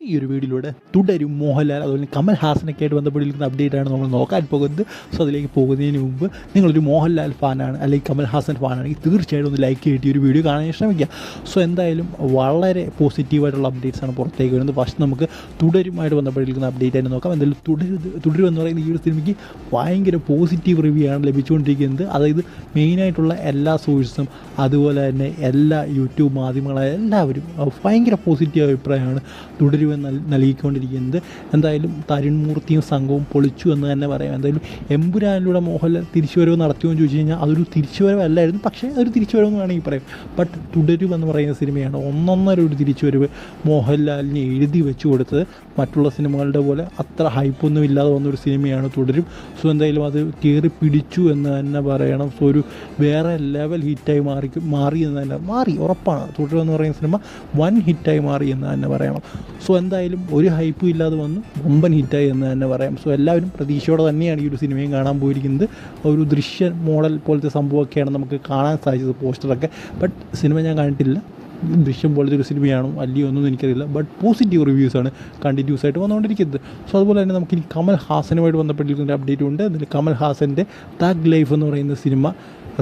ഈ ഒരു വീഡിയോയിലൂടെ തുടരും മോഹൻലാൽ അതുപോലെ കമൽ ഹാസനൊക്കെ ആയിട്ട് ബന്ധപ്പെട്ടിരിക്കുന്ന അപ്ഡേറ്റ് ആണ് നമ്മൾ നോക്കാൻ പോകുന്നത്. സോ അതിലേക്ക് പോകുന്നതിന് മുമ്പ് നിങ്ങളൊരു മോഹൻലാൽ ഫാനാണ് അല്ലെങ്കിൽ കമൽ ഹാസൻ ഫാനാണെങ്കിൽ തീർച്ചയായിട്ടും ഒന്ന് ലൈക്ക് ചെയ്തിട്ട് ഒരു വീഡിയോ കാണാൻ ശ്രമിക്കുക സോ എന്തായാലും വളരെ പോസിറ്റീവായിട്ടുള്ള അപ്ഡേറ്റ്സ് ആണ് പുറത്തേക്ക് വരുന്നത്. ഫസ്റ്റ് നമുക്ക് തുടരുമായിട്ട് ബന്ധപ്പെട്ടിരിക്കുന്ന അപ്ഡേറ്റ് ആയിട്ട് നോക്കാം. എന്തായാലും തുടരുത് തുടരും എന്ന് പറയുന്ന ഈ ഒരു സിനിമയ്ക്ക് ഭയങ്കര പോസിറ്റീവ് റിവ്യൂ ആണ് ലഭിച്ചുകൊണ്ടിരിക്കുന്നത്. അതായത് മെയിനായിട്ടുള്ള എല്ലാ സോഴ്സും അതുപോലെ തന്നെ എല്ലാ യൂട്യൂബ് മാധ്യമങ്ങളായ എല്ലാവരും ഭയങ്കര പോസിറ്റീവ് അഭിപ്രായമാണ് തുടരുമെന്ന് നൽ- നൽകിക്കൊണ്ടിരിക്കുന്നത്. എന്തായാലും തരുൺമൂർത്തിയും സംഘവും പൊളിച്ചു എന്ന് തന്നെ പറയാം. എന്തായാലും എമ്പുരാനിലൂടെ മോഹൻലാൽ തിരിച്ചുവരവ് നടത്തിയോ എന്ന് ചോദിച്ചു കഴിഞ്ഞാൽ അതൊരു തിരിച്ചുവരവല്ലായിരുന്നു. പക്ഷേ അതൊരു തിരിച്ചുവരവെന്ന് വേണമെങ്കിൽ പറയാം. ബട്ട് തുടരും എന്ന് പറയുന്ന സിനിമയാണ് ഒന്നൊന്നര ഒരു തിരിച്ചുവരവ് മോഹൻലാലിന് എഴുതി വെച്ചു കൊടുത്തത്. മറ്റുള്ള സിനിമകളുടെ പോലെ അത്ര ഹൈപ്പൊന്നും ഇല്ലാതെ വന്നൊരു സിനിമയാണ് തുടരും. സോ എന്തായാലും അത് കയറി പിടിച്ചു എന്ന് തന്നെ പറയണം. സോ ഒരു വേറെ ലെവൽ ഹിറ്റായി മാറി മാറി എന്ന് തന്നെ മാറി ഉറപ്പാണ്. തുടരും എന്ന് പറയുന്ന സിനിമ വൻ ഹിറ്റായി മാറി എന്ന് തന്നെ പറയണം. സോ എന്തായാലും ഒരു ഹൈപ്പും ഇല്ലാതെ വന്ന് വമ്പൻ ഹിറ്റായി എന്ന് തന്നെ പറയാം. സോ എല്ലാവരും പ്രതീക്ഷയോടെ തന്നെയാണ് ഈ ഒരു സിനിമയും കാണാൻ പോയിരിക്കുന്നത്. ഒരു ദൃശ്യ മോഡൽ പോലത്തെ സംഭവമൊക്കെയാണ് നമുക്ക് കാണാൻ സാധിച്ചത് പോസ്റ്ററൊക്കെ. ബട്ട് സിനിമ ഞാൻ കണ്ടിട്ടില്ല. ദൃശ്യം പോലത്തെ ഒരു സിനിമയാണോ അല്ലയോ ഒന്നും എനിക്കറിയില്ല. ബട്ട് പോസിറ്റീവ് റിവ്യൂസ് ആണ് കണ്ടിന്യൂസ് ആയിട്ട് വന്നുകൊണ്ടിരിക്കുന്നത്. സോ അതുപോലെ തന്നെ നമുക്ക് ഇനി കമൽ ഹാസനുമായിട്ട് ബന്ധപ്പെട്ടിരിക്കുന്ന അപ്ഡേറ്റ് ഉണ്ട്. അതിൽ കമൽ ഹാസന്റെ താഗ് ലൈഫ് എന്ന് പറയുന്ന സിനിമ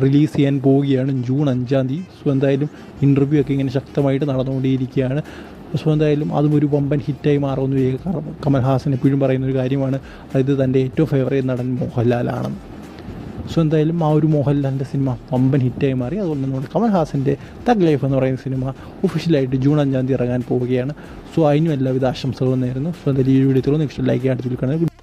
റിലീസ് ചെയ്യാൻ പോവുകയാണ് ജൂൺ അഞ്ചാം തീയതി. സോ എന്തായാലും ഇന്റർവ്യൂ ഒക്കെ ഇങ്ങനെ ശക്തമായിട്ട് നടന്നുകൊണ്ടേയിരിക്കുകയാണ്. സോ എന്തായാലും അതും ഒരു വമ്പൻ ഹിറ്റായി മാറുമെന്ന്. കാരണം കമൽ ഹാസൻ എപ്പോഴും പറയുന്ന ഒരു കാര്യമാണ്. അതായത് തന്റെ ഏറ്റവും ഫേവറേറ്റ് നടൻ മോഹൻലാലാണെന്ന് സോ എന്തായാലും ആ ഒരു മോഹൻലാലിന്റെ സിനിമ പമ്പൻ ഹിറ്റായി മാറി. അതുകൊണ്ട് നമ്മുടെ കമൽഹാസന്റെ തഗ് ലൈഫ് എന്ന് പറയുന്ന സിനിമ ഒഫീഷ്യലായിട്ട് ജൂൺ അഞ്ചാം തീയതി ഇറങ്ങാൻ പോവുകയാണ്. സോ അതിനും എല്ലാവിധ ആശംസകളും നേരുന്നു. സോ എന്തായാലും ഈ വീഡിയോ നെക്സ്റ്റ് ലൈക്ക് ചെയ്യാൻ കാണുന്നത്